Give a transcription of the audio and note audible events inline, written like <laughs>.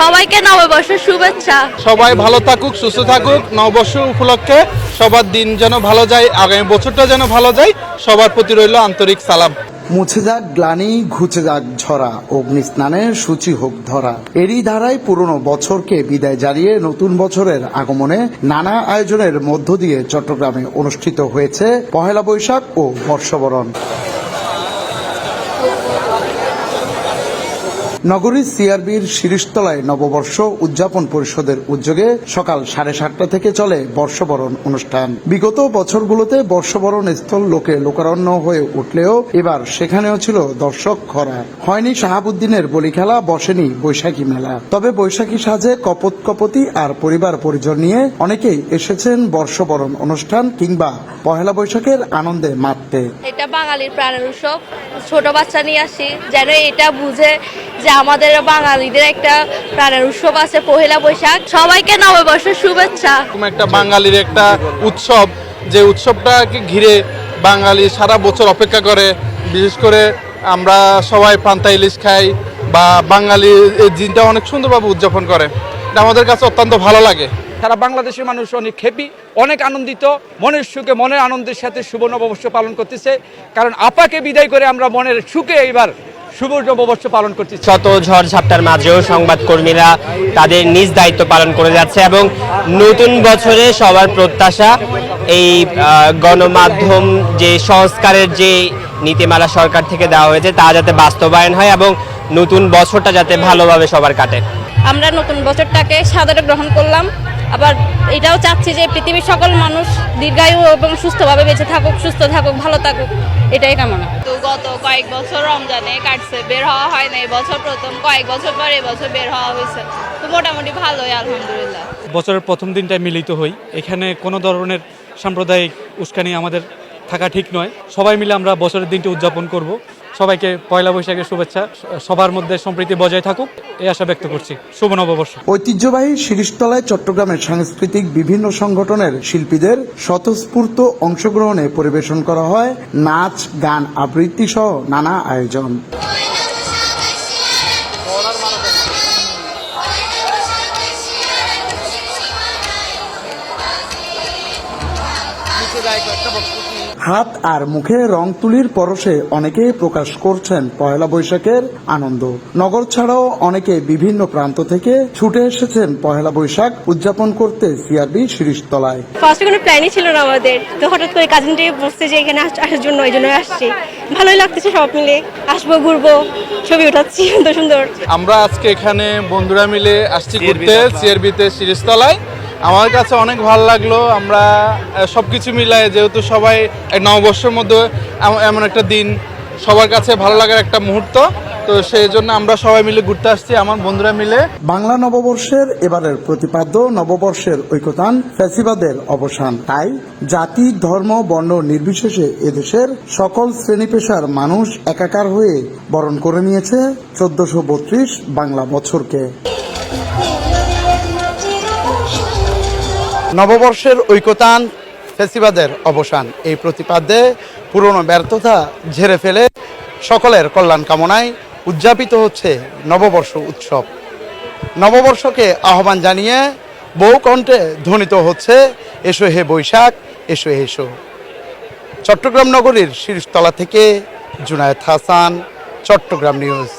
সবাইকে নববর্ষের শুভেচ্ছা। সবাই ভালো থাকুক সুস্থ থাকুক। নববর্ষ উপলক্ষে সবার দিন যেন ভালো যায় আগামী বছরটা যেন ভালো যায় সবার প্রতি রইল আন্তরিক সালাম। মুছে যাক গ্লানি ঘুচে যাক ঝরা অগ্নি স্নানের সূচি হোক ধরা। এরই ধারায় পুরনো বছরকে বিদায় জানিয়ে নতুন বছরের আগমনে নানা আয়োজনের মধ্য দিয়ে চট্টগ্রামে অনুষ্ঠিত হয়েছে পহেলা বৈশাখ ও বর্ষবরণ। নগরীর সিআরবির শিরিষতলায় নববর্ষ উদযাপন পরিষদের উদ্যোগে সকাল সাড়ে সাতটা থেকে চলে বর্ষবরণ অনুষ্ঠান। বিগত বছরগুলোতে বর্ষবরণ স্থল লোকে লোকারণ্য হয়ে উঠলেও এবার সেখানেও ছিল দর্শক খরা। হয়নি শাহাবুদ্দিনের বলি খেলা বসেনি বৈশাখী মেলা। তবে বৈশাখী সাজে কপত কপতি আর পরিবার পরিজন নিয়ে অনেকেই এসেছেন বর্ষবরণ অনুষ্ঠান কিংবা পহেলা বৈশাখের আনন্দে মাততে। এটা বাঙালির প্রাণের উৎসব। ছোট বাচ্চা নিয়ে আসি, যেন এটা বুঝে যে আমাদের বাঙালিদের একটা প্রাণের উৎসব আছে, পহেলা বৈশাখ। সবাইকে নববর্ষের শুভেচ্ছা। একটা বাঙালির একটা উৎসব, যে উৎসবটাকে ঘিরে বাঙালি সারা বছর অপেক্ষা করে। বিশেষ করে আমরা সবাই পান্তা ইলিশ খাই বা বাঙালি এই দিনটা অনেক সুন্দরভাবে উদযাপন করে। এটা আমাদের কাছে অত্যন্ত ভালো লাগে। সারা বাংলাদেশের মানুষ অনেক হ্যাপি অনেক আনন্দিত, মনের সুখে, মনের আনন্দের সাথে শুভ নববর্ষ পালন করতেছে। কারণ আপাকে বিদায় করে আমরা মনের সুখে এবার শুভ নববর্ষ পালন করতেছি। শত ঝড় ঝাপটার মাঝেও সংবাদকর্মীরা তাদের নিজ দায়িত্ব পালন করে যাচ্ছে এবং নতুন বছরে সবার প্রত্যাশা এই গণমাধ্যম যে সংস্কারের যে নীতিমালা সরকার থেকে দেওয়া হয়েছে তা যাতে বাস্তবায়ন হয় এবং নতুন বছরটা যাতে ভালোভাবে সবার কাটে। আমরা নতুন বছরটাকে সাদরে গ্রহণ করলাম। আবার এটাও চাচ্ছি যে পৃথিবীর সকল মানুষ দীর্ঘায়ু এবং সুস্থভাবে বেঁচে থাকুক সুস্থ থাকুক ভালো থাকুক এটাই কামনা। তো গত কয়েক বছর রমজানে কাটছে বের হওয়া হয় না বছর প্রথম কয়েক বছর পর এবছর বের হওয়া হয়েছে। তো মোটামুটি ভালোই আলহামদুলিল্লাহ। বছরের প্রথম দিনটায় মিলিত হই। এখানে কোনো ধরনের সাম্প্রদায়িক উস্কানি আমাদের থাকা ঠিক নয়। সবাই মিলে আমরা বছরের দিনটি উদযাপন করব। সবাইকে পয়লা বৈশাখের শুভেচ্ছা। সবার মধ্যে সম্প্রীতি বজায় থাকুক। এই আশা ব্যক্ত করছি। শুভ নববর্ষ। ঐতিহ্যবাহী শিরিষতলায় চট্টগ্রামের সাংস্কৃতিক বিভিন্ন সংগঠনের শিল্পীদের স্বতঃস্ফূর্ত অংশগ্রহণে পরিবেশন করা হয় নাচ গান আবৃত্তি সহ নানা আয়োজন। হাত আর মুখে রং তুলির পরশে অনেকে প্রকাশ করছেন পয়লা বৈশাখের আনন্দ। নগর ছাড়াও অনেকে বিভিন্ন প্রান্ত থেকে ছুটে এসেছেন পয়লা বৈশাখ উদযাপন করতে সিআরবি শিরিষতলায় ফার্স্টে কোনো প্ল্যানই ছিল না আমাদের। তো হঠাৎ করে কাজিনটি বসছে যে এখানে আস- আসার জন্য এই জন্য আসছি। ভালোই লাগতেছে সব মিলে। আসব ঘুরবো ছবি উঠাচ্ছি <laughs> সুন্দর সুন্দর। আমরা আজকে এখানে বন্ধুরা মিলে আসছি ঘুরতে সিআরবিতে সিরিজতলায়। আমার কাছে অনেক ভালো লাগল, আমরা সব কিছু মিলায় যেহেতু সবাই নববর্ষের মধ্যে এম- এমন একটা দিন, সবার কাছে ভালো লাগার একটা মুহূর্ত, তো সেই জন্য আমরা সবাই মিলে ঘুরতে আসছি, আমার বন্ধুরা মিলে। বাংলা নববর্ষের এবারের প্রতিপাদ্য নববর্ষের ঐক্যতান, ফ্যাসিবাদের অবসান। তাই জাতি, ধর্ম, বর্ণ নির্বিশেষে এদেশের সকল শ্রেণি পেশার মানুষ একাকার হয়ে বরণ করে নিয়েছে চোদ্দশো বত্রিশ বাংলা বছরকে। নববর্ষের ঐকতান ফেসিবাদের অবসান। এই প্রতিপাদ্যে পুরনো ব্যর্থতা ঝেড়ে ফেলে সকলের কল্যাণ কামনায় উদযাপিত হচ্ছে নববর্ষ উৎসব। নববর্ষকে আহ্বান জানিয়ে বহু কণ্ঠে ধ্বনিত হচ্ছে, এসো হে বৈশাখ, এসো এসো। চট্টগ্রাম নগরীর শীর্ষতলা থেকে জুনায়েদ হাসান, চট্টগ্রাম নিউজ।